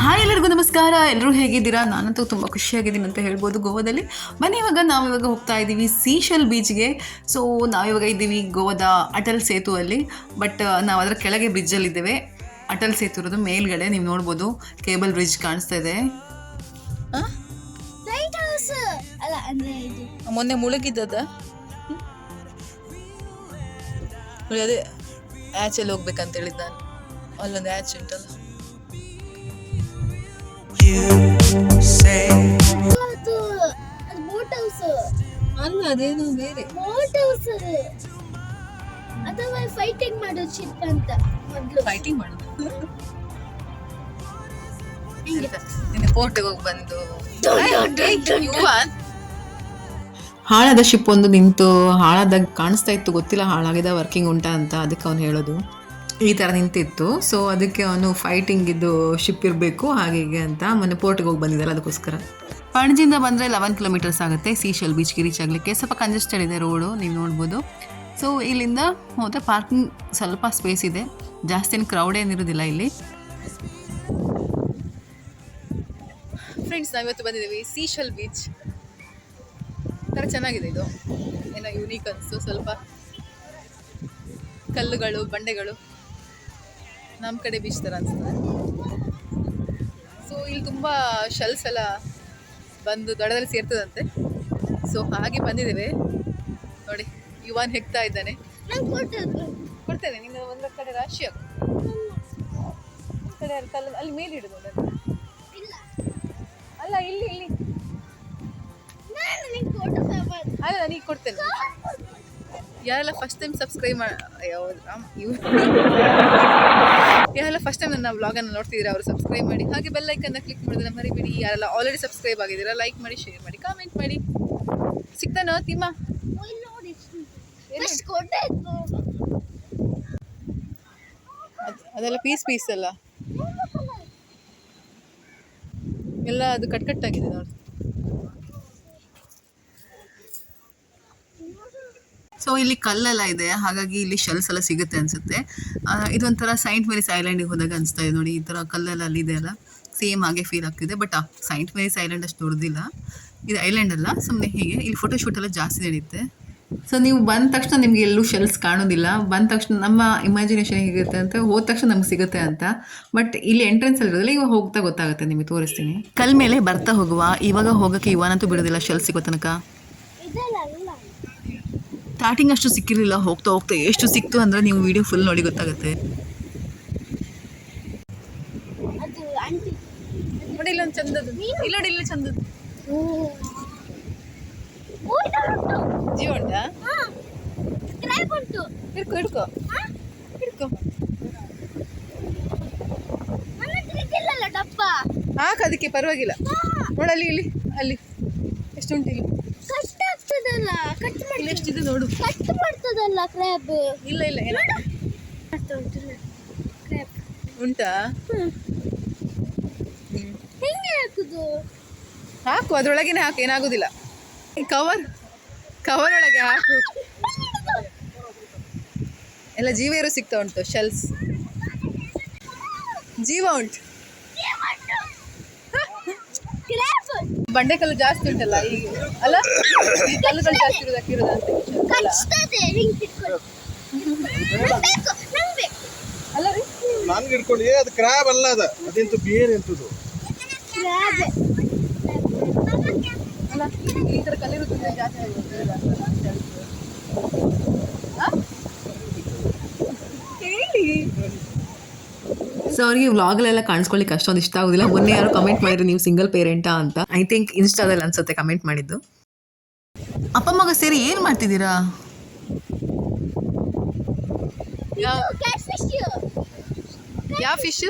Hi ಎಲ್ಲರಿಗೂ ನಮಸ್ಕಾರ. ಎಲ್ಲರೂ ಹೇಗಿದ್ದೀರಾ? ನಾನಂತೂ ತುಂಬ ಖುಷಿಯಾಗಿದ್ದೀನಿ ಅಂತ ಹೇಳ್ಬೋದು ಗೋವಾದಲ್ಲಿ. ಬನ್ನಿ ಇವಾಗ ನಾವಿವಾಗ ಹೋಗ್ತಾ ಇದ್ದೀವಿ ಸೀಶಲ್ ಬೀಚ್ಗೆ ಸೊ ನಾವಿವಾಗ ಇದ್ದೀವಿ ಗೋವಾದ ಅಟಲ್ ಸೇತುವಲ್ಲಿ ಬಟ್ ನಾವು ಅದರ ಕೆಳಗೆ ಬ್ರಿಡ್ಜಲ್ಲಿದ್ದೇವೆ ಅಟಲ್ ಸೇತು ಇರೋದು ಮೇಲ್ಗಡೆ ನೀವು ನೋಡ್ಬೋದು. ಕೇಬಲ್ ಬ್ರಿಡ್ಜ್ ಕಾಣಿಸ್ತಾ ಇದೆ. ಅಲ್ಲ ಮೊನ್ನೆ ಮುಳುಗಿದ್ದದ? ಅದೇ ಆಚೆಲ್ಲಿ ಹೋಗ್ಬೇಕಂತ ಹೇಳಿದ್ದು ನಾನು. ಅಲ್ಲೊಂದು ಆಚೆ ಉಂಟಲ್ಲ. ಶಿಪ್ ಅಂತ ಫೈಟಿಂಗ್ ಮಾಡೋದು ಹಾಳಾದ ಶಿಪ್ ಒಂದು ನಿಂತು ಹಾಳಾದಾಗ ಕಾಣಿಸ್ತಾ ಇತ್ತು, ಗೊತ್ತಿಲ್ಲ ಹಾಳಾಗಿದೆ ವರ್ಕಿಂಗ್ ಉಂಟಾ ಅಂತ, ಅದಕ್ಕೆ ಅವ್ನು ಹೇಳೋದು. ಈ ಥರ ನಿಂತಿತ್ತು. ಸೊ ಅದಕ್ಕೆ ಅವನು ಫೈಟಿಂಗ್ ಇದ್ದು ಶಿಪ್ ಇರಬೇಕು ಹಾಗೆ ಹೀಗೆ ಅಂತ ಮೊನ್ನೆ ಪೋರ್ಟ್ಗೆ ಹೋಗಿ ಬಂದಿದ್ದಾರೆ ಅದಕ್ಕೋಸ್ಕರ. ಪಣಜಿಯಿಂದ ಬಂದರೆ ಲೆವೆನ್ ಕಿಲೋಮೀಟರ್ಸ್ ಆಗುತ್ತೆ. ಸೀಶಲ್ ಬೀಚ್ಗೆ ರೀಚ್ ಆಗಲಿಕ್ಕೆ. ಸ್ವಲ್ಪ ಕಂಜೆಸ್ಟೆಡ್ ಇದೆ ರೋಡು ನೀವು ನೋಡ್ಬೋದು. ಸೊ ಇಲ್ಲಿಂದ ಹೋದರೆ ಪಾರ್ಕಿಂಗ್ ಸ್ವಲ್ಪ ಸ್ಪೇಸ್ ಇದೆ. ಜಾಸ್ತಿ ಏನು ಕ್ರೌಡ್ ಏನಿರೋದಿಲ್ಲ ಇಲ್ಲಿ. ಫ್ರೆಂಡ್ಸ್ ನಾವಿವತ್ತು ಬಂದಿದ್ದೀವಿ ಸೀಶಲ್ ಬೀಚ್ ಥರ ಚೆನ್ನಾಗಿದೆ ಇದು. ಏನೋ ಯೂನಿಕ್ ಅನಿಸ್ತು ಸ್ವಲ್ಪ ಕಲ್ಲುಗಳು ಬಂಡೆಗಳು. ನಮ್ಮ ಕಡೆ ಬೀಚ್ ಥರ ಅನಿಸ್ತದೆ ಸೊ ಇಲ್ಲಿ ತುಂಬ ಶೆಲ್ಸ್ ಎಲ್ಲ ಬಂದು ದಡದಲ್ಲಿ ಸೇರ್ತದಂತೆ. ಸೊ ಹಾಗೆ ಬಂದಿದ್ದೇವೆ. ನೋಡಿ ಯುವಾನ್ ಹೆಕ್ತಾ ಇದ್ದಾನೆ. ಕೊಡ್ತೇನೆ ನಿನ್ನ ಒಂದು ಕಡೆ ರಾಶಿ ಹಾಕು ಕಡೆ ಅಲ್ಲಿ ಅಲ್ಲಿ ಮೇಲೆ ಇಲ್ಲ. ಅಲ್ಲ ಇಲ್ಲಿ ಇಲ್ಲಿ. ಅಲ್ಲ ನೀನು ಕೊಡ್ತೇನೆ. ಯಾರೆಲ್ಲ ಫಸ್ಟ್ ಟೈಮ್ ಸಬ್ಸ್ಕ್ರೈಬ್ ಮಾಡಿ ಇವ್ ಯಾರೆಲ್ಲ ಫಸ್ಟ್ ಟೈಮ್ ನನ್ನ ವ್ಲಾಗನ್ನು ನೋಡ್ತಿದ್ದೀರಾ ಅವರು ಸಬ್ಸ್ಕ್ರೈಬ್ ಮಾಡಿ. ಹಾಗೆ ಬೆಲ್ ಐಕನ್ನ ಕ್ಲಿಕ್ ಮಾಡೋದನ್ನ ಮರಿಬೇಡಿ. ಯಾರೆಲ್ಲ ಆಲ್ರೆಡಿ ಸಬ್ಸ್ಕ್ರೈಬ್ ಆಗಿದ್ದೀರಾ ಲೈಕ್ ಮಾಡಿ ಶೇರ್ ಮಾಡಿ ಕಾಮೆಂಟ್ ಮಾಡಿ. ಸಿಗ್ತಾನೋ ತಿಮ್ಮ? ಅದೆಲ್ಲ ಪೀಸ್ ಪೀಸ್ ಅಲ್ಲ? ಎಲ್ಲ ಅದು ಕಟ್ ಕಟ್ಟಾಗಿದೆ ನೋಡಿ. ಸೊ ಇಲ್ಲಿ ಕಲ್ಲೆಲ್ಲ ಇದೆ. ಹಾಗಾಗಿ ಇಲ್ಲಿ ಶೆಲ್ಸ್ ಎಲ್ಲ ಸಿಗುತ್ತೆ ಅನ್ಸುತ್ತೆ. ಇದೊಂಥರ ಸೈಂಟ್ ಮೇರಿಸ್ ಐಲ್ಯಾಂಡಿಗೆ ಹೋದಾಗ ಅನಿಸ್ತಾ ಇದೆ ನೋಡಿ, ಈ ಥರ ಕಲ್ಲೆಲ್ಲ ಅಲ್ಲಿದೆ ಅಲ್ಲ. ಸೇಮ್ ಹಾಗೆ ಫೀಲ್ ಆಗ್ತಿದೆ ಬಟ್ ಸೈಂಟ್ ಮೇರಿಸ್ ಐಲ್ಯಾಂಡ್ ಅಷ್ಟು ದೊಡ್ಡದಿಲ್ಲ. ಇದು ಐಲ್ಯಾಂಡ್ ಅಲ್ಲ ಸುಮ್ಮನೆ ಹೀಗೆ. ಇಲ್ಲಿ ಫೋಟೋಶೂಟ್ ಎಲ್ಲ ಜಾಸ್ತಿ ನಡೆಯುತ್ತೆ ಸೊ ನೀವು ಬಂದ ತಕ್ಷಣ ನಿಮಗೆ ಎಲ್ಲೂ ಶೆಲ್ಸ್ ಕಾಣೋದಿಲ್ಲ. ಬಂದ ತಕ್ಷಣ ನಮ್ಮ ಇಮ್ಯಾಜಿನೇಷನ್ ಹೇಗಿರುತ್ತೆ ಅಂತ ಹೋದ ತಕ್ಷಣ ನಮ್ಗೆ ಸಿಗುತ್ತೆ ಅಂತ. ಬಟ್ ಇಲ್ಲಿ ಎಂಟ್ರೆನ್ಸ್ ಅಲ್ಲಿ ಇರೋದಿಲ್ಲ ಇವಾಗ ಹೋಗ್ತಾ ಗೊತ್ತಾಗುತ್ತೆ ನಿಮಗೆ, ತೋರಿಸ್ತೀನಿ. ಕಲ್ ಮೇಲೆ ಬರ್ತಾ ಹೋಗುವ. ಇವಾಗ ಹೋಗಕ್ಕೆ ಇವನಂತೂ ಬಿಡೋದಿಲ್ಲ ಶೆಲ್ ಸಿಗೋ ತನಕ. ಅಲ್ಲ ಸ್ಟಾರ್ಟಿಂಗ್ ಅಷ್ಟು ಸಿಕ್ಕಿರಲಿಲ್ಲ ಹೋಗ್ತಾ ಹೋಗ್ತಾ ಎಷ್ಟು ಸಿಕ್ತು ಅಂದರೆ ನೀವು ವಿಡಿಯೋ ಫುಲ್ ನೋಡಿ ಗೊತ್ತಾಗುತ್ತೆ. ಅದು ಆಂಟಿ ನೋಡಿ ಇಲ್ಲೊಂದು ಚಂದದ್ದು. ಇಲ್ಲ ನೋಡಿ ಇಲ್ಲಿ ಚಂದದ್ದು. ಜೀವ ಉಂಟಾ? ಹಾ. ಕ್ರ್ಯಾಬ್ ಉಂಟು? ಹಿಡ್ಕೊ ಹಿಡ್ಕೊ. ಹಾ? ಹಿಡ್ಕೊ. ಡಬ್ಬ? ಅದಕ್ಕೆ ಪರವಾಗಿಲ್ಲ. ನೋಡಲ್ಲಿ ಇಲ್ಲಿ ಅಲ್ಲಿ. ಎಷ್ಟು ಉಂಟು ಇಲ್ಲಿ? ಆಗ್ತದಲ್ಲ ಕಟ್ ಇಲ್ಲಿ ಮಾಡಿ ಎಷ್ಟಿದೆ ನೋಡು. ಕಟ್ ಮಾಡ್ತದಲ್ಲ ಕ್ರ್ಯಾಬ್ ಇಲ್ಲ ಇಲ್ಲ ಕ್ರ್ಯಾಬ್ ಉಂಟಾ ಹೆಂಗೆ ಹಾಕುದು? ಹಾಕು ಅದ್ರೊಳಗೇನೆ ಹಾಕು ಏನಾಗೋದಿಲ್ಲ. ಕವರ್ ಕವರ್ ಒಳಗೆ ಹಾಕು. ಎಲ್ಲ ಜೀವ ಇರೋ ಸಿಗ್ತಾ ಉಂಟು ಶೆಲ್ಸ್ ಜೀವ ಉಂಟು ಕ್ರ್ಯಾಬ್ ಬಂಡೆಕಲ್ಲು ಜಾಸ್ತಿ ಉಂಟಲ್ಲ ಈಗ ಅಲ್ಲ? ಈ ಕಲ್ಲುಗಳು ಜಾಸ್ತಿ ಇರೋದಕ್ಕೆ ಇರೋದಂತೆ ಅಲ್ಲ ರೀ ನನ್ಗೆ ಹಿಡ್ಕೊಂಡು. ಏ ಅದು ಕ್ರ್ಯಾಬ್ ಅಲ್ಲ ಅದ. ಅದಂತೂ ಬೇರೆ ಅಂತದು. ಅಲ್ಲ ಈ ಥರ ಕಲ್ಲಿರೋದ್ರಿಂದ ಜಾಸ್ತಿ ಆಗುತ್ತೆ ಹೇಳಿ ಸೊ ಅವ್ರಿಗೆ ವ್ಲಾಗಲ್ಲೆಲ್ಲ ಕಾಣಿಸ್ಕೊಳ್ಳಿಕ್ಕೆ ಅಷ್ಟೊಂದು ಇಷ್ಟ ಆಗೋದಿಲ್ಲ. ಮೊನ್ನೆ ಯಾರು ಕಮೆಂಟ್ ಮಾಡಿದ್ರು ನೀವು ಸಿಂಗಲ್ ಪೇರೆಂಟಾ ಅಂತ. ಐ ಥಿಂಕ್ ಇನ್ಸ್ಟಾದಲ್ಲಿ ಅನ್ಸುತ್ತೆ ಕಮೆಂಟ್ ಮಾಡಿದ್ದು. ಅಪ್ಪ ಮಗ ಸೇರಿ ಏನು ಮಾಡ್ತಿದ್ದೀರಾ? ಯಾವ ಫಿಶ್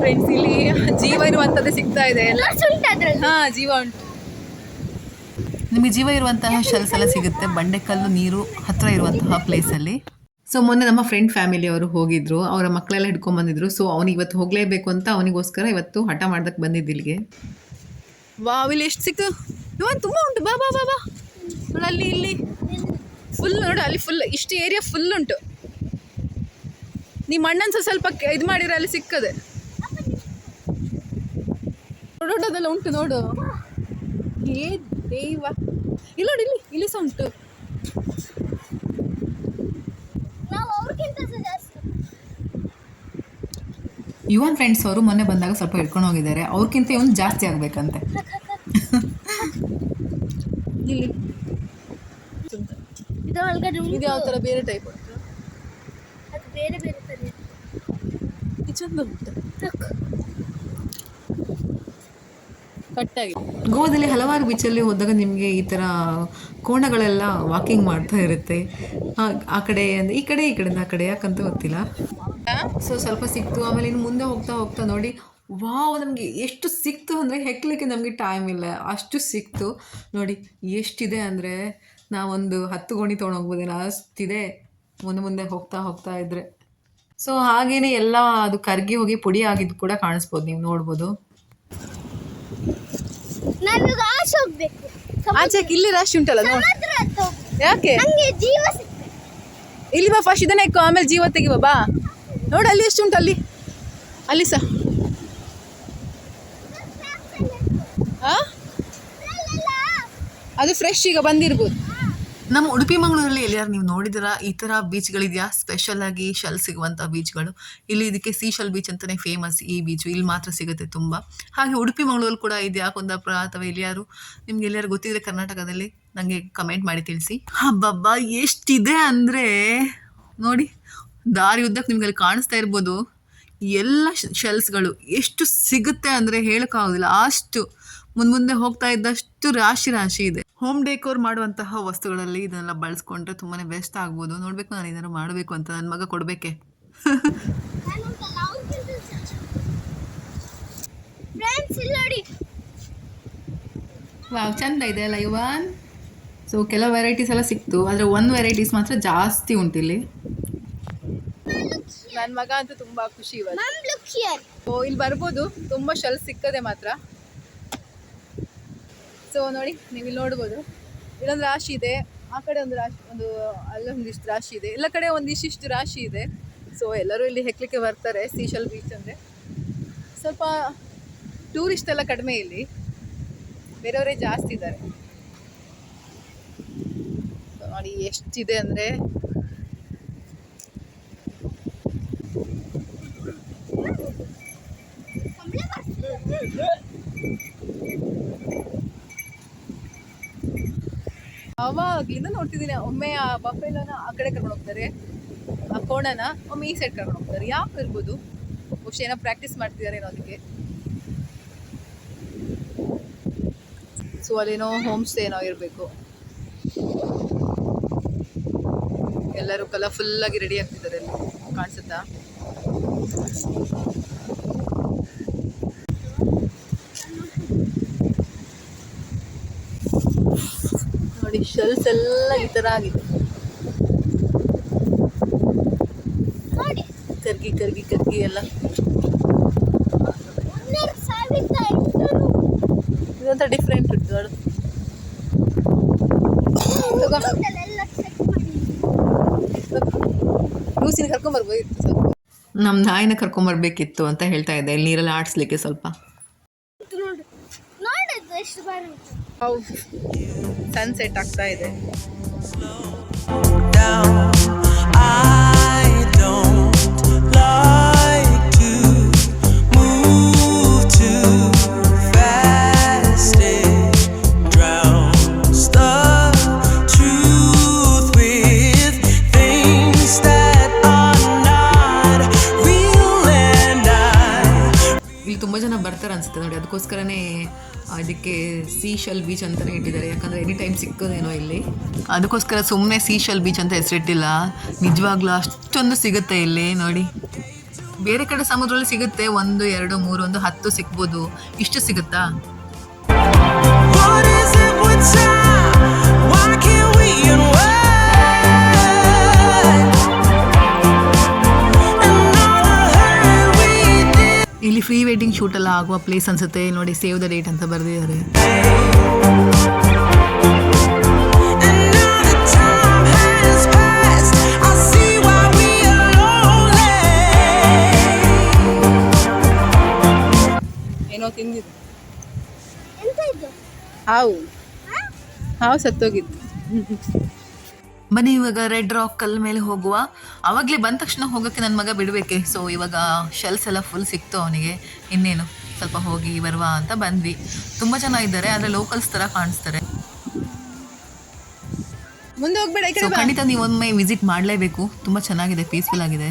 ಫ್ರೆಂಡ್ಸ್ ಇಲ್ಲಿ ಜೀವ ಇರುವಂತದ್ದೇ ಸಿಗ್ತಾ ಇದೆ. ಹಾ ಜೀವ ಉಂಟು. ನಿಮಗೆ ಜೀವ ಇರುವಂತಹ ಶೆಲ್ಸ್ ಎಲ್ಲ ಸಿಗುತ್ತೆ. ಬಂಡೆಕಲ್ಲು ನೀರು ಹತ್ರ ಇರುವಂತಹ ಪ್ಲೇಸಲ್ಲಿ ಸೊ ಮೊನ್ನೆ ನಮ್ಮ ಫ್ರೆಂಡ್ ಫ್ಯಾಮಿಲಿ ಅವರು ಹೋಗಿದ್ರು. ಅವರ ಮಕ್ಕಳೆಲ್ಲ ಹಿಡ್ಕೊಂಡ್ ಬಂದಿದ್ರು. ಸೊ ಅವ್ನಿಗೆ ಇವತ್ತು ಹೋಗಲೇಬೇಕು ಅಂತ ಅವನಿಗೋಸ್ಕರ ಇವತ್ತು ಹಠ ಮಾಡ್ದಕ್ಕೆ ಬಂದಿದ್ದು ಇಲ್ಲಿಗೆ. ವಾವ್, ಇಲ್ಲಿ ಎಷ್ಟು ಸಿಕ್ತು ಇವನ್ ತುಂಬ ಉಂಟು. ಬಾ ಬಾ ಬಾ ಬಾ. ನೋಡು ಅಲ್ಲಿ, ಇಲ್ಲಿ. ಫುಲ್ ನೋಡು, ಅಲ್ಲಿ ಫುಲ್ ಇಷ್ಟು ಏರಿಯಾ ಫುಲ್ ಉಂಟು. ನಿಮ್ಮ ಅಣ್ಣನ ಸ್ವಲ್ಪ ಇದು ಮಾಡಿದ್ರೆ ಅಲ್ಲಿ ಸಿಕ್ಕದೆ. ದೊಡ್ಡದೆಲ್ಲ ಉಂಟು ನೋಡು. ಏ ದೇವ ಇಲ್ಲ ನೋಡಿ, ಇಲ್ಲಿ ಇಲ್ಲಿ ಸಹ ಉಂಟು ನಾವು ಅವ್ರಿಗಿಂತ ಸಹ ಜಾಸ್ತಿ ಯುವನ್ ಫ್ರೆಂಡ್ಸ್ ಅವರು ಮೊನ್ನೆ ಬಂದಾಗ ಸ್ವಲ್ಪ ಹಿಡ್ಕೊಂಡು ಹೋಗಿದ್ದಾರೆ. ಅವ್ರಿಗಿಂತ ಇವನು ಜಾಸ್ತಿ ಆಗ್ಬೇಕಂತೆ. ಇಲ್ಲಿ. ಇದು ಯಾವ ಥರ ಬೇರೆ ಟೈಪ್ ಅದು ಬೇರೆ ಬೇರೆ ತರ ಇದೆ. ಇದು ಚಂದ ಉಂಟು? ಸಾಕು. ಕಟ್ಟಾಗಿ. ಗೋವಾದಲ್ಲಿ ಹಲವಾರು ಬೀಚಲ್ಲಿ ಹೋದಾಗ ನಿಮಗೆ ಈ ಥರ ಕೋಣಗಳೆಲ್ಲ ವಾಕಿಂಗ್ ಮಾಡ್ತಾ ಇರುತ್ತೆ. ಆ- ಆ ಕಡೆ ಅಂದ್ರೆ ಈ ಕಡೆ ಈ ಕಡೆಯಿಂದ ಆ ಕಡೆ ಯಾಕಂತ ಗೊತ್ತಿಲ್ಲ. ಸೊ ಸ್ವಲ್ಪ ಸಿಕ್ತು. ಆಮೇಲೆ ಇನ್ನು ಮುಂದೆ ಹೋಗ್ತಾ ಹೋಗ್ತಾ ನೋಡಿ ವಾವ್ ನಮಗೆ ಎಷ್ಟು ಸಿಕ್ತು ಅಂದರೆ ಹೆಕ್ಲಿಕ್ಕೆ ನಮಗೆ ಟೈಮ್ ಇಲ್ಲ. ಅಷ್ಟು ಸಿಕ್ತು. ನೋಡಿ ಎಷ್ಟಿದೆ ಅಂದರೆ ನಾವೊಂದು ಹತ್ತು ಗೋಣಿ ತೊಗೊಂಡೋಗ್ಬೋದೇನೋ ಅಷ್ಟಿದೆ ಮುಂದೆ ಮುಂದೆ ಹೋಗ್ತಾ ಹೋಗ್ತಾ ಇದ್ರೆ. ಸೊ ಹಾಗೇನೆ ಎಲ್ಲ ಅದು ಕರ್ಗಿ ಹೋಗಿ ಪುಡಿ ಆಗಿದ್ದು ಕೂಡ ಕಾಣಿಸ್ಬೋದು. ನೀವು ನೋಡ್ಬೋದು. ನಾನೀಗ ಆಚೆ ಇಲ್ಲಿ ರಾಶಿ ಉಂಟಲ್ಲ ಯಾಕೆ? ಇಲ್ಲಿ ಬಾ ಫಸ್ಟ್ ಇದನ್ನ ಇಕ್ಕೋ ಆಮೇಲೆ ಜೀವ ತೆಗಿಬಾ ಬಾ. ನೋಡು, ಅಲ್ಲಿ ಎಷ್ಟು ಉಂಟು ಅಲ್ಲಿ? ಅಲ್ಲಿ ಸಹ? ಅದು ಫ್ರೆಶ್ ಈಗ ಬಂದಿರ್ಬೋದು. ನಮ್ಮ ಉಡುಪಿ ಮಂಗಳೂರಲ್ಲಿ ಎಲ್ಲಿಯಾರು ನೀವು ನೋಡಿದಿರಾ ಈ ಥರ ಬೀಚ್ಗಳಿದೆಯಾ ಸ್ಪೆಷಲ್ ಆಗಿ ಶೆಲ್ ಸಿಗುವಂಥ ಬೀಚ್ಗಳು ಇಲ್ಲಿ ಇದಕ್ಕೆ ಸೀಶಲ್ ಬೀಚ್ ಅಂತಲೇ ಫೇಮಸ್ ಈ ಬೀಚು ಇಲ್ಲಿ ಮಾತ್ರ ಸಿಗುತ್ತೆ ತುಂಬ. ಹಾಗೆ ಉಡುಪಿ ಮಂಗಳೂರಲ್ಲಿ ಕೂಡ ಇದೆಯಾ? ಕುಂದಾಪುರ ಅಥವಾ ಎಲ್ಲಿಯಾರು? ನಿಮ್ಗೆ ಎಲ್ಲಿಯಾರು ಗೊತ್ತಿದ್ರೆ ಕರ್ನಾಟಕದಲ್ಲಿ ನನಗೆ ಕಮೆಂಟ್ ಮಾಡಿ ತಿಳಿಸಿ. ಹಬ್ಬಬ್ಬ, ಎಷ್ಟಿದೆ ಅಂದರೆ ನೋಡಿ ದಾರಿ ಉದ್ದಕ್ಕೆ ನಿಮಗೆ ಅಲ್ಲಿ ಕಾಣಿಸ್ತಾ ಇರ್ಬೋದು ಎಲ್ಲ ಶೆಲ್ಸ್ಗಳು ಎಷ್ಟು ಸಿಗುತ್ತೆ ಅಂದರೆ ಹೇಳೋಕ್ಕಾಗೋದಿಲ್ಲ. ಅಷ್ಟು ಮುಂದೆ ಮುಂದೆ ಹೋಗ್ತಾ ಇದ್ದಷ್ಟು ರಾಶಿ ರಾಶಿ ಇದೆ. ಹೋಮ್ ಡೆಕೋರ್ ಮಾಡುವಂತಹ ವಸ್ತುಗಳಲ್ಲಿ ಇದನ್ನೆಲ್ಲ ಬಳಸ್ಕೊಂಡ್ರೆ ತುಂಬಾ ಬೆಸ್ಟ್ ಆಗ್ಬೋದು. ನೋಡಬೇಕು ನಾನು ಏನಾದ್ರು ಮಾಡಬೇಕು ಅಂತ ನನ್ನ ಮಗ ಕೊಡಬೇಕೆ. ಇಲ್ಲಿ ವಾವ್ ಚಂದ ಇದೆ ಅಲ್ಲ ಇವನ್ ಸೊ ಕೆಲವು ವೆರೈಟೀಸ್ ಎಲ್ಲ ಸಿಕ್ತು ಆದರೆ ಒಂದು ವೆರೈಟೀಸ್ ಮಾತ್ರ ಜಾಸ್ತಿ ಉಂಟಿಲ್ಲಿ. ನನ್ನ ಮಗ ಅಂತೂ ತುಂಬ ಖುಷಿ ಇವತ್ತು. ಓ ಇಲ್ಲಿ ಬರ್ಬೋದು. ತುಂಬ ಶಲ್ ಸಿಕ್ಕದೆ ಮಾತ್ರ. ಸೊ ನೋಡಿ ನೀವು ಇಲ್ಲಿ ನೋಡ್ಬೋದು. ಇಲ್ಲೊಂದು ರಾಶಿ ಇದೆ. ಆ ಕಡೆ ಒಂದು ರಾಶಿ ಒಂದು ಅಲ್ಲೊಂದಿಷ್ಟು ರಾಶಿ ಇದೆ. ಎಲ್ಲ ಕಡೆ ಒಂದಿಷ್ಟಿಷ್ಟು ರಾಶಿ ಇದೆ. ಸೊ ಎಲ್ಲರೂ ಇಲ್ಲಿ ಹೆಕ್ಲಿಕ್ಕೆ ಬರ್ತಾರೆ ಸೀಶಲ್ ಬೀಚ್ ಅಂದರೆ. ಸ್ವಲ್ಪ ಟೂರಿಸ್ಟ್ ಎಲ್ಲ ಕಡಿಮೆ ಇಲ್ಲಿ. ಬೇರೆಯವರೇ ಜಾಸ್ತಿ ಇದ್ದಾರೆ. ನೋಡಿ ಎಷ್ಟಿದೆ ಅಂದರೆ ಅವಾಗ್ಲಿಂದ ನೋಡ್ತಿದ್ದೀನಿ. ಒಮ್ಮೆ ಆ ಬಫೆಲೋನ ಆ ಕಡೆ ಕರ್ಕೊಂಡು ಹೋಗ್ತಾರೆ. ಆ ಕೋಣನ ಒಮ್ಮೆ ಈ ಸೈಡ್ ಕರ್ಕೊಂಡು ಹೋಗ್ತಾರೆ. ಯಾಕೆ ಇರ್ಬೋದು? ಬಹುಶಃ ಏನೋ ಪ್ರಾಕ್ಟೀಸ್ ಮಾಡ್ತಿದ್ದಾರೆ ಅದಕ್ಕೆ. ಸೊ ಅಲ್ಲೇನೋ ಹೋಮ್ ಸ್ಟೇ ಏನೋ ಇರಬೇಕು. ಎಲ್ಲರೂ ಕಲರ್ಫುಲ್ ಆಗಿ ರೆಡಿ ಆಗ್ತಿದ್ದಾರೆ ಕಾಣಿಸುತ್ತಾ ನೋಡಿ ಶೆಲ್ಸ್ ಎಲ್ಲ ಈ ಥರ ಆಗಿದೆ. ಕರ್ಗಿ ಕರ್ಗಿ ಕರ್ಗಿ ಎಲ್ಲ. ಇದಂತ ಡಿಫ್ರೆಂಟ್ ಇರ್ತದೆ ಲೂಸಿನ ಕರ್ಕೊಂಬರ್ಬೋದಿತ್ತು ಸ್ವಲ್ಪ. ನಮ್ಮ ನಾಯಿನ ಕರ್ಕೊಂಬರ್ಬೇಕಿತ್ತು ಅಂತ ಹೇಳ್ತಾ ಇದ್ದೆ. ಇಲ್ಲಿ ನೀರಲ್ಲಿ ಆಡಿಸ್ಲಿಕ್ಕೆ ಸ್ವಲ್ಪ. ಎಷ್ಟು ಬಾರಿ ಸನ್ಸೆಟ್ ಆಗ್ತಾ ಇದೆ. ಅದಕ್ಕೋಸ್ಕರನೇ ಅದಕ್ಕೆ ಸೀಶಲ್ ಬೀಚ್ ಅಂತಲೇ ಇಟ್ಟಿದ್ದಾರೆ. ಯಾಕಂದರೆ ಎನಿ ಟೈಮ್ ಸಿಕ್ಕೋದೇನೋ ಇಲ್ಲಿ. ಅದಕ್ಕೋಸ್ಕರ ಸುಮ್ಮನೆ ಸೀಶಲ್ ಬೀಚ್ ಅಂತ ಹೆಸರಿಟ್ಟಿಲ್ಲ. ನಿಜವಾಗ್ಲೂ ಅಷ್ಟೊಂದು ಸಿಗುತ್ತೆ ಇಲ್ಲಿ, ನೋಡಿ. ಬೇರೆ ಕಡೆ ಸಮುದ್ರದಲ್ಲಿ ಸಿಗುತ್ತೆ ಒಂದು, ಎರಡು, ಮೂರು, ಒಂದು ಹತ್ತು ಸಿಗ್ಬೋದು ಇಷ್ಟು ಸಿಗುತ್ತಾ? ಇಲ್ಲಿ ಫ್ರೀ ವೆಡ್ಡಿಂಗ್ ಶೂಟ್ ಎಲ್ಲ ಆಗುವ ಪ್ಲೇಸ್ ಅನ್ಸುತ್ತೆ. ನೋಡಿ ಸೇವ್ ದ ಡೇಟ್ ಅಂತ ಬರೆದಿದ್ದಾರೆ. ಏನೋ ತಿಂದಿದ್ದು. ಹಾವು. ಹಾವು ಸತ್ತೋಗಿತ್ತು. ಬನ್ನಿ ಇವಾಗ ರೆಡ್ ರಾಕ್ ಕಲ್ ಮೇಲೆ ಹೋಗುವ. ಅವಾಗಲೇ ಬಂದ ತಕ್ಷಣ ಹೋಗೋಕ್ಕೆ ನನ್ನ ಮಗ ಬಿಡಬೇಕೆ. ಸೊ ಇವಾಗ ಶೆಲ್ಸ್ ಎಲ್ಲ ಫುಲ್ ಸಿಕ್ತು ಅವನಿಗೆ. ಇನ್ನೇನು? ಸ್ವಲ್ಪ ಹೋಗಿ ಬರುವ ಅಂತ ಬಂದ್ವಿ. ತುಂಬ ಜನ ಇದ್ದಾರೆ ಆದರೆ ಲೋಕಲ್ಸ್ ಥರ ಕಾಣಿಸ್ತಾರೆ. ಮುಂದೆ ಹೋಗ್ಬೇಡ ಖಂಡಿತ ನೀವು ಒಮ್ಮೆ ವಿಸಿಟ್ ಮಾಡಲೇಬೇಕು. ತುಂಬ ಚೆನ್ನಾಗಿದೆ ಪೀಸ್ಫುಲ್ ಆಗಿದೆ.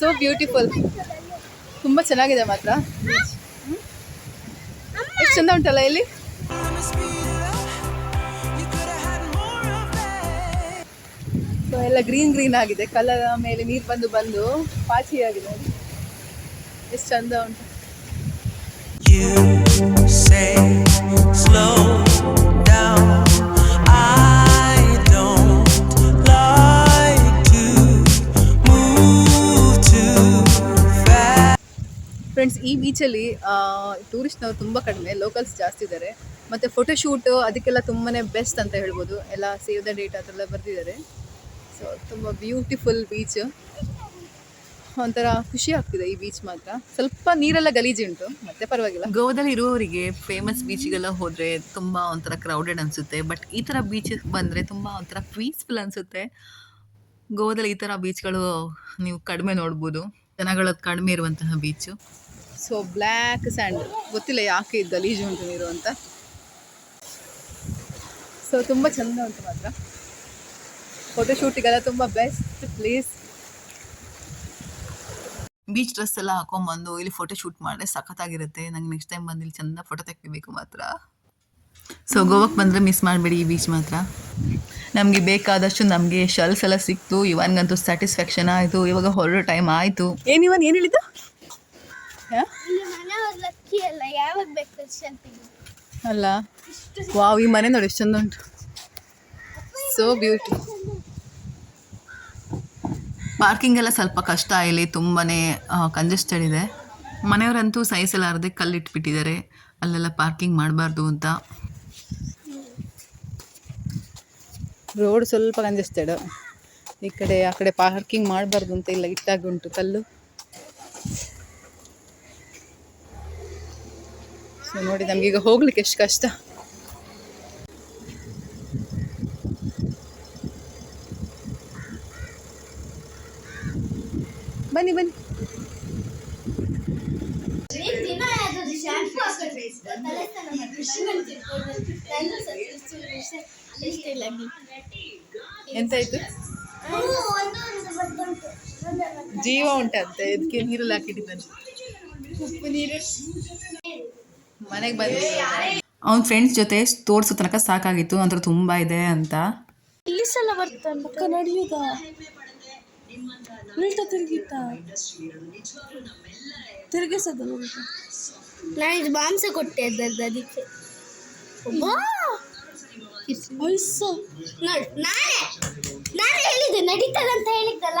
ಸೋ ಬ್ಯೂಟಿಫುಲ್ ತುಂಬ ಚೆನ್ನಾಗಿದೆ ಮಾತ್ರ. ಎಷ್ಟು ಚಂದ ಉಂಟಲ್ಲ ಇಲ್ಲಿ? ಎಲ್ಲ ಗ್ರೀನ್ ಗ್ರೀನ್ ಆಗಿದೆ. ಕಲರ್ ಮೇಲೆ ನೀರು ಬಂದು ಬಂದು ಪಾಚಿ ಆಗಿದೆ ಎಷ್ಟು ಚಂದ ಉಂಟು. You say. ಫ್ರೆಂಡ್ಸ್ ಈ ಬೀಚಲ್ಲಿ ಟೂರಿಸ್ಟ್ನವ್ರು ತುಂಬ ಕಡಿಮೆ ಲೋಕಲ್ಸ್ ಜಾಸ್ತಿ ಇದ್ದಾರೆ ಮತ್ತು ಫೋಟೋಶೂಟ್ ಅದಕ್ಕೆಲ್ಲ ತುಂಬಾ ಬೆಸ್ಟ್ ಅಂತ ಹೇಳ್ಬೋದು. ಎಲ್ಲ ಸೇವ್ ದ ಡೇಟ್ ಆ ಥರ ಎಲ್ಲ ಸೊ ತುಂಬ ಬ್ಯೂಟಿಫುಲ್ ಬೀಚ್ ಒಂಥರ ಖುಷಿ ಆಗ್ತಿದೆ ಈ ಬೀಚ್ ಮಾತ್ರ. ಸ್ವಲ್ಪ ನೀರೆಲ್ಲ ಗಲೀಜುಂಟು ಮತ್ತೆ ಪರವಾಗಿಲ್ಲ. ಗೋವಾದಲ್ಲಿ ಇರುವವರಿಗೆ ಫೇಮಸ್ ಬೀಚ್ಗೆಲ್ಲ ಹೋದ್ರೆ ತುಂಬ ಒಂಥರ ಕ್ರೌಡೆಡ್ ಅನ್ಸುತ್ತೆ. ಬಟ್ ಈ ತರ ಬೀಚ್ ಬಂದ್ರೆ ತುಂಬ ಒಂಥರ ಪೀಸ್ಫುಲ್ ಅನ್ಸುತ್ತೆ. ಗೋವಾದಲ್ಲಿ ಈ ತರ ಬೀಚ್ಗಳು ನೀವು ಕಡಿಮೆ ನೋಡ್ಬೋದು. ಜನಗಳ ಕಡಿಮೆ ಇರುವಂತಹ ಬೀಚು ಸೊ ಬ್ಲ್ಯಾಕ್ ಸ್ಯಾಂಡ್ ಗೊತ್ತಿಲ್ಲ ಯಾಕೆ ಇದು ಗಲೀಜು ಉಂಟು ನೀರು ಅಂತ. ಸೊ ತುಂಬ ಚೆಂದ ಉಂಟು ಮಾತ್ರ. ಫೋಟೋಶೂಟಿಗೆಲ್ಲ ತುಂಬ ಬೆಸ್ಟ್ ಪ್ಲೇಸ್ ಬೀಚ್ ಡ್ರೆಸ್ ಎಲ್ಲ ಹಾಕೊಂಡ್ಬಂದು ಇಲ್ಲಿ ಫೋಟೋ ಶೂಟ್ ಮಾಡಿದ್ರೆ ಸಖತ್ತಾಗಿರುತ್ತೆ. ನಂಗೆ ನೆಕ್ಸ್ಟ್ ಟೈಮ್ ಬಂದು ಇಲ್ಲಿ ಚಂದ ಫೋಟೋ ತೆಗಿಬೇಕು ಮಾತ್ರ. ಸೊ ಗೋವಾಕ್ಕೆ ಬಂದರೆ ಮಿಸ್ ಮಾಡಬೇಡಿ ಈ ಬೀಚ್ ಮಾತ್ರ. ನಮಗೆ ಬೇಕಾದಷ್ಟು ನಮಗೆ ಶಲ್ಸ್ ಎಲ್ಲ ಸಿಕ್ತು. ಇವನ್ಗಂತೂ ಸ್ಯಾಟಿಸ್ಫ್ಯಾಕ್ಷನ್ ಆಯಿತು. ಇವಾಗ ಹೊರಡೋ ಟೈಮ್ ಆಯಿತು. ಏನಿವನ್ ಇವನ್ ಏನು ಹೇಳಿದ್ದು? ಅಲ್ಲ? ವಾವ್ ಈ ಮನೆ ನೋಡಿ ಎಷ್ಟು ಚಂದ ಉಂಟು. ಸೊ ಬ್ಯೂಟಿ ಪಾರ್ಕಿಂಗ್ ಎಲ್ಲ ಸ್ವಲ್ಪ ಕಷ್ಟ ಇಲ್ಲಿ ತುಂಬಾ ಕಂಜೆಸ್ಟೆಡ್ ಇದೆ. ಮನೆಯವರಂತೂ ಸಹಿಸಲಾರದೆ ಕಲ್ಲಿಟ್ಬಿಟ್ಟಿದ್ದಾರೆ. ಅಲ್ಲೆಲ್ಲ ಪಾರ್ಕಿಂಗ್ ಮಾಡಬಾರ್ದು ಅಂತ. ರೋಡ್ ಸ್ವಲ್ಪ ಕಂಜೆಸ್ಟೆಡ್ ಈ ಕಡೆ ಆ ಕಡೆ ಪಾರ್ಕಿಂಗ್ ಮಾಡಬಾರ್ದು ಅಂತ ಇಲ್ಲ ಇಟ್ಟಾಗ ಉಂಟು ಕಲ್ಲು. ಸೊ ನೋಡಿ ನಮಗೀಗ ಹೋಗ್ಲಿಕ್ಕೆ ಎಷ್ಟು ಕಷ್ಟ. ಬನ್ನಿ ಬನ್ನಿ. ಎಂತಾಯ್ತು? ಜೀವ ಉಂಟಂತೆ. ಇದಕ್ಕೆ ನೀರಲ್ಲಿ ಹಾಕಿಟ್ಟಿದ್ದಾನೆ ಉಪ್ಪು ನೀರು. ಮನೆಗೆ ಬಂದು ಅವ್ನ ಫ್ರೆಂಡ್ಸ್ ಜೊತೆ ತೋರ್ಸೋ ತನಕ ಸಾಕಾಗಿತ್ತು ನಂತರ ತುಂಬ ಇದೆ ಅಂತ. ಇಲ್ಲಿ ಸಲ ಬರ್ತಾನೆ ಪಕ್ಕ ನಡೆಯುದ ಉಲ್ಟ ತಿರುಗಿತ ತಿರುಗಿಸೋದು ಉಲ್ಟ. ನಾನು ಇದು ಮಾಂಸ ಕೊಟ್ಟೆ ಅದಕ್ಕೆ. ನಾನೇ ನಾನೇ ಹೇಳಿದ್ದೆ ನಡೀತದಂತ ಹೇಳಿದ್ದಲ್ಲ?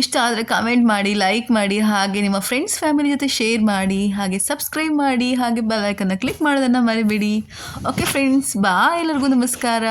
ಇಷ್ಟ ಆದರೆ ಕಮೆಂಟ್ ಮಾಡಿ ಲೈಕ್ ಮಾಡಿ, ಹಾಗೆ ನಿಮ್ಮ ಫ್ರೆಂಡ್ಸ್ ಫ್ಯಾಮಿಲಿ ಜೊತೆ ಶೇರ್ ಮಾಡಿ, ಹಾಗೆ ಸಬ್ಸ್ಕ್ರೈಬ್ ಮಾಡಿ, ಹಾಗೆ ಬೆಲ್ ಐಕನ್ನ ಕ್ಲಿಕ್ ಮಾಡೋದನ್ನು ಮರಿಬೇಡಿ. ಓಕೆ ಫ್ರೆಂಡ್ಸ್ ಬಾ ಎಲ್ಲರಿಗೂ ನಮಸ್ಕಾರ.